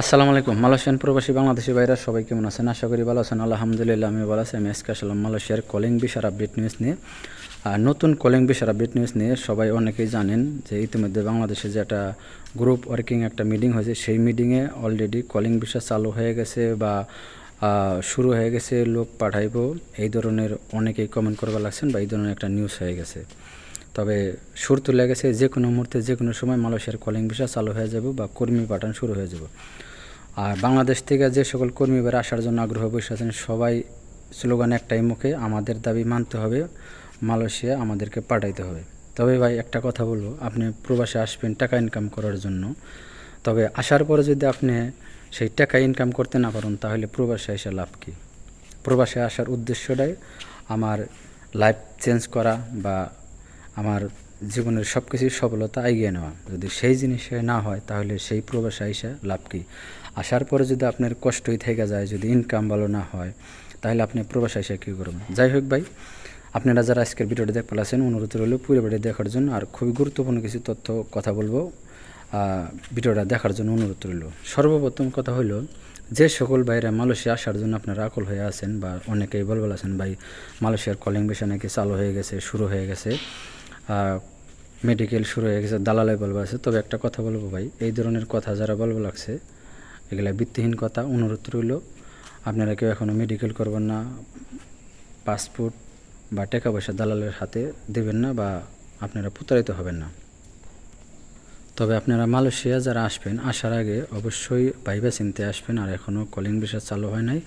আসসালামু আলাইকুম। মালয়েশিয়ান প্রবাসী বাংলাদেশি ভাইরা সবাই কেমন আছেন? আশা করি ভালো আছেন। আলহামদুলিল্লাহ আমি ভালো আছি। আমি আজকে আসলাম মালয়েশিয়ার কলিং বিশার আপডেট নিউজ নিয়ে। আর নতুন কলিং বিশার আপডেট নিউজ নিয়ে সবাই অনেকেই জানেন যে ইতিমধ্যে বাংলাদেশে যে একটা গ্রুপ ওয়ার্কিং একটা মিটিং হয়েছে, সেই মিটিংয়ে অলরেডি কলিং বিষা চালু হয়ে গেছে বা শুরু হয়ে গেছে, লোক পাঠাইব। এই ধরনের অনেকেই কমেন্ট করবার লাগছেন বা এই ধরনের একটা নিউজ হয়ে গেছে। তবে সুর তুলে গেছে, যে কোনো মুহূর্তে, যে কোনো সময় মালয়েশিয়ার কলিং ভিসা চালু হয়ে যাবে বা কর্মী পাঠান শুরু হয়ে যাবে। আর বাংলাদেশ থেকে যে সকল কর্মীরা আসার জন্য আগ্রহ বসে আছেন, সবাই স্লোগান একটাই মুখে, আমাদের দাবি মানতে হবে, মালয়েশিয়া আমাদেরকে পাঠাইতে হবে। তবে ভাই, একটা কথা বলব, আপনি প্রবাসে আসবেন, টাকা ইনকাম করার জন্য। তবে আসার পরে যদি আপনি সেই টাকা ইনকাম করতে না পারেন, তাহলে প্রবাসে এসে লাভ কী? প্রবাসে আসার উদ্দেশ্যটাই আমার লাইফ চেঞ্জ করা বা আমার জীবনের সব কিছুই সফলতা এগিয়ে নেওয়া। যদি সেই জিনিসে না হয়, তাহলে সেই প্রবাসে আইসা লাভ কী? আসার পরে যদি আপনার কষ্টই থেকে যায়, যদি ইনকাম ভালো না হয়, তাহলে আপনি প্রবাসে আইসা কী করবেন? যাই হোক ভাই, আপনারা যারা আজকের ভিডিওটি দেখতে পাচ্ছেন, অনুরোধ রইল পুরো দেখার জন্য আর খুবই গুরুত্বপূর্ণ কিছু তথ্য কথা বলব। ভিডিওটা দেখার জন্য অনুরোধ রইল। সর্বপ্রথম কথা হলো যে সকল বাইরে মালয়েশিয়া আসার জন্য আপনারা আকল হয়ে আছেন বা অনেকেই বলবল আছেন, ভাই, মালয়েশিয়ার কলিং বেশা নাকি চালু হয়ে গেছে, শুরু হয়ে গেছে। মেডিকেল শুরু হয়ে গেছে দালালাই বলব আছে। তবে একটা কথা বলব ভাই, এই ধরনের কথা যারা বলব লাগছে, এগুলা ভিত্তিহীন কথা, অনুরোধ রইল। আপনারা কেউ এখনও মেডিকেল করবেন না পাসপোর্ট বা টাকা পয়সা দালালের হাতে দেবেন না বা আপনারা প্রতারিত হবেন না। তবে আপনারা মালয়েশিয়া যারা আসবেন, আসার আগে অবশ্যই ভাইবা চিনতে আসবেন, আর এখনও কলিং বিষয় চালু হয় নাই।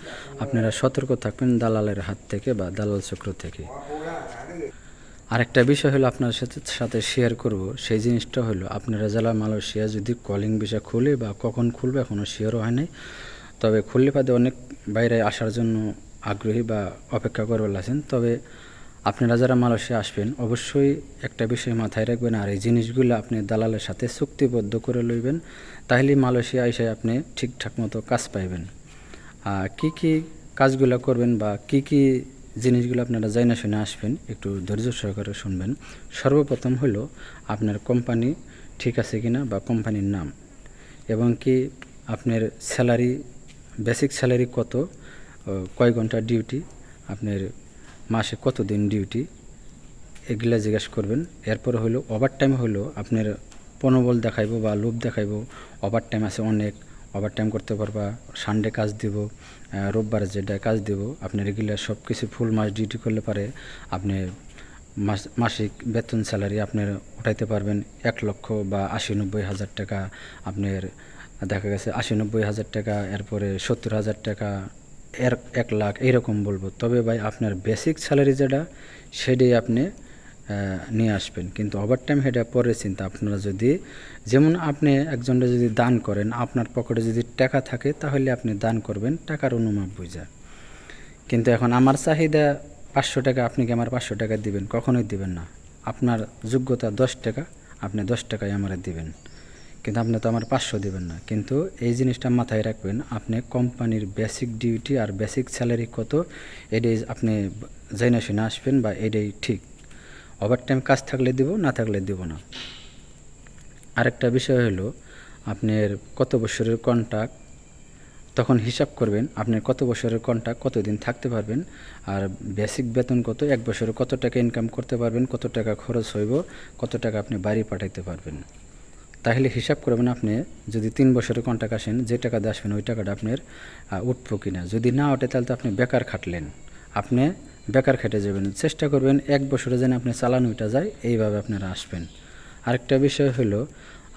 আপনারা সতর্ক থাকবেন দালালের হাত থেকে বা দালাল চক্র থেকে। আরেকটা বিষয় হলো আপনার সাথে সাথে শেয়ার করব। সেই জিনিসটা হলো আপনারা যারা মালয়েশিয়া যদি কলিং বিষয় খুলে বা কখন খুলবে এখনও শিওরও হয় নাই। তবে খুললে পাতে অনেক বাইরে আসার জন্য আগ্রহী বা অপেক্ষা করবার আছেন তবে আপনারা যারা মালয়েশিয়া আসবেন, অবশ্যই একটা বিষয় মাথায় রাখবেন আর এই জিনিসগুলো আপনি দালালের সাথে চুক্তিবদ্ধ করে লইবেন। তাহলে মালয়েশিয়া এসে আপনি ঠিকঠাক মতো কাজ পাইবেন। কী কী কাজগুলো করবেন বা কি কি জিনিসগুলো আপনারা যাই না শুনে আসবেন, একটু ধৈর্য সহকারে শুনবেন। সর্বপ্রথম হলো আপনার কোম্পানি ঠিক আছে কিনা বা কোম্পানির নাম এবং কি আপনার স্যালারি, বেসিক স্যালারি কত কয় ঘণ্টা ডিউটি, আপনার মাসে কত দিন ডিউটি, এগুলা জিজ্ঞাসা করবেন। এরপরে হলো ওভার টাইম হলো আপনার পনবল দেখাইব বা লোভ দেখাইব ওভার টাইম আছে অনেক। ওভার টাইম করতে পারবা সানডে কাজ দিব রোববার যেটা কাজ দিব, আপনি রেগুলার সব কিছু ফুল মাস ডিউটি করলে পারে আপনি মাস, মাসিক বেতন স্যালারি আপনার উঠাইতে পারবেন এক লক্ষ বা আশি নব্বই হাজার টাকা। আপনার দেখা গেছে আশি নব্বই হাজার টাকা, এরপরে সত্তর হাজার টাকা, এক লাখ, এইরকম বলব। তবে ভাই, আপনার বেসিক স্যালারি যেটা, সেটাই আপনি নিয়ে আসবেন। কিন্তু ওভার টাইম সেটা পরে চিন্তা, আপনারা যদি, যেমন আপনি একজনটা যদি দান করেন, আপনার পকেটে যদি টাকা থাকে, তাহলে আপনি দান করবেন, টাকার অনুমাপ বুঝা। কিন্তু এখন আমার চাহিদা পাঁচশো টাকা, আপনি কি আমার পাঁচশো টাকা দিবেন? কখনোই দিবেন না। আপনার যোগ্যতা দশ টাকা, আপনি দশ টাকায় আমার দিবেন। কিন্তু আপনি তো আমার পাঁচশো দিবেন না। কিন্তু এই জিনিসটা মাথায় রাখবেন, আপনি কোম্পানির বেসিক ডিউটি আর বেসিক স্যালারি কত, এটাই আপনি জেনে শুনে আসবেন বা এটাই ঠিক। ওভার টাইম কাজ থাকলে দিব, না থাকলে দিব না। আরেকটা বিষয় হলো, আপনার কত বছরের কন্ট্রাক্ট তখন হিসাব করবেন আপনার কত বছরের কন্ট্রাক্ট কতদিন থাকতে পারবেন, আর বেসিক বেতন কত, এক বছরে কত টাকা ইনকাম করতে পারবেন, কত টাকা খরচ হইব, কত টাকা আপনি বাড়ি পাঠাইতে পারবেন। তাহলে হিসাব করবেন আপনি, যদি তিন বছরের কন্ট্রাক্ট আসেন, যে টাকা দিয়ে আসবেন, ওই টাকাটা আপনার উঠবো কিনা। যদি না ওঠে, তাহলে তো আপনি বেকার খাটলেন। আপনি বেকার খেটে যাবেন। চেষ্টা করবেন এক বছরে যেন আপনি চালানো ওইটা যায়, এইভাবে আপনারা আসবেন। আরেকটা বিষয় হলো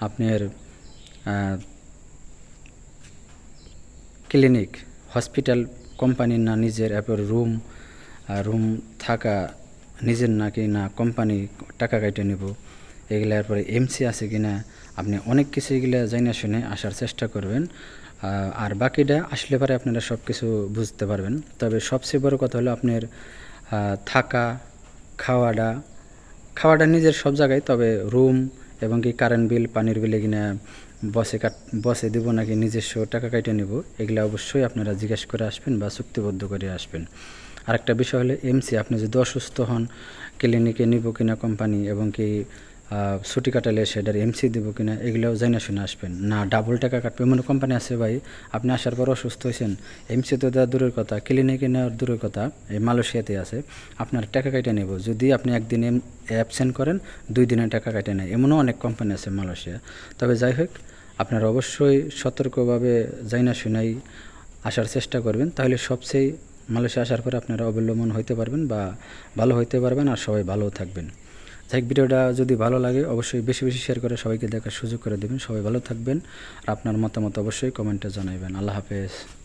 আপনার ক্লিনিক, হসপিটাল কোম্পানির না নিজের, এরপর রুম রুম থাকা নিজের নাকি না কোম্পানি টাকা কাটে নেব, এগুলো এরপরে এমসি আছে কি না আপনি অনেক কিছু এগুলো জানা শুনে আসার চেষ্টা করবেন। আর বাকিটা আসলে পরে আপনারা সব কিছু বুঝতে পারবেন। তবে সবচেয়ে বড় কথা হলো আপনার থাকা, খাওয়াটা খাওয়াটা নিজের সব জায়গায়, তবে রুম এবং কি কারেন্ট বিল পানির বিল কিনা বসে কাট, বসে দিব নাকি নিজস্ব টাকা কাটে নেব, এগুলো অবশ্যই আপনারা জিজ্ঞেস করে আসবেন বা চুক্তিবদ্ধ করে আসবেন। আরেকটা বিষয় হলো এমসি আপনি যদি অসুস্থ হন ক্লিনিকে নিব কিনা কোম্পানি এবং কি ছুটি কাটালে সেটার এমসি দেবো কিনা, এগুলোও জানা শুনে আসবেন। না ডাবল টাকা কাটবে। এমন কোম্পানি আছে ভাই, আপনি আসার পর অসুস্থ হয়েছেন এমসি তো দেওয়া দূরের কথা ক্লিনিকে নেওয়ার দূরের কথা এই মালয়েশিয়াতে আছে, আপনার টাকা কাটে নেব। যদি আপনি একদিন অ্যাবসেন্ট করেন, দুই দিনে টাকা কাটে নেয় এমনও অনেক কোম্পানি আছে মালয়েশিয়া। তবে যাই হোক, আপনারা অবশ্যই সতর্কভাবে জানা শুনাই আসার চেষ্টা করবেন। তাহলে সবচেয়ে মালয়েশিয়া আসার পরে আপনারা অবলম্বন হইতে পারবেন বা ভালো হইতে পারবেন, আর সবাই ভালো থাকবেন। যাই ভিডিওটা যদি ভালো লাগে, অবশ্যই বেশি বেশি শেয়ার করে সবাইকে দেখার সুযোগ করে দেবেন। সবাই ভালো থাকবেন। আর আপনার মতামত অবশ্যই কমেন্টে জানাবেন আল্লাহ হাফেজ।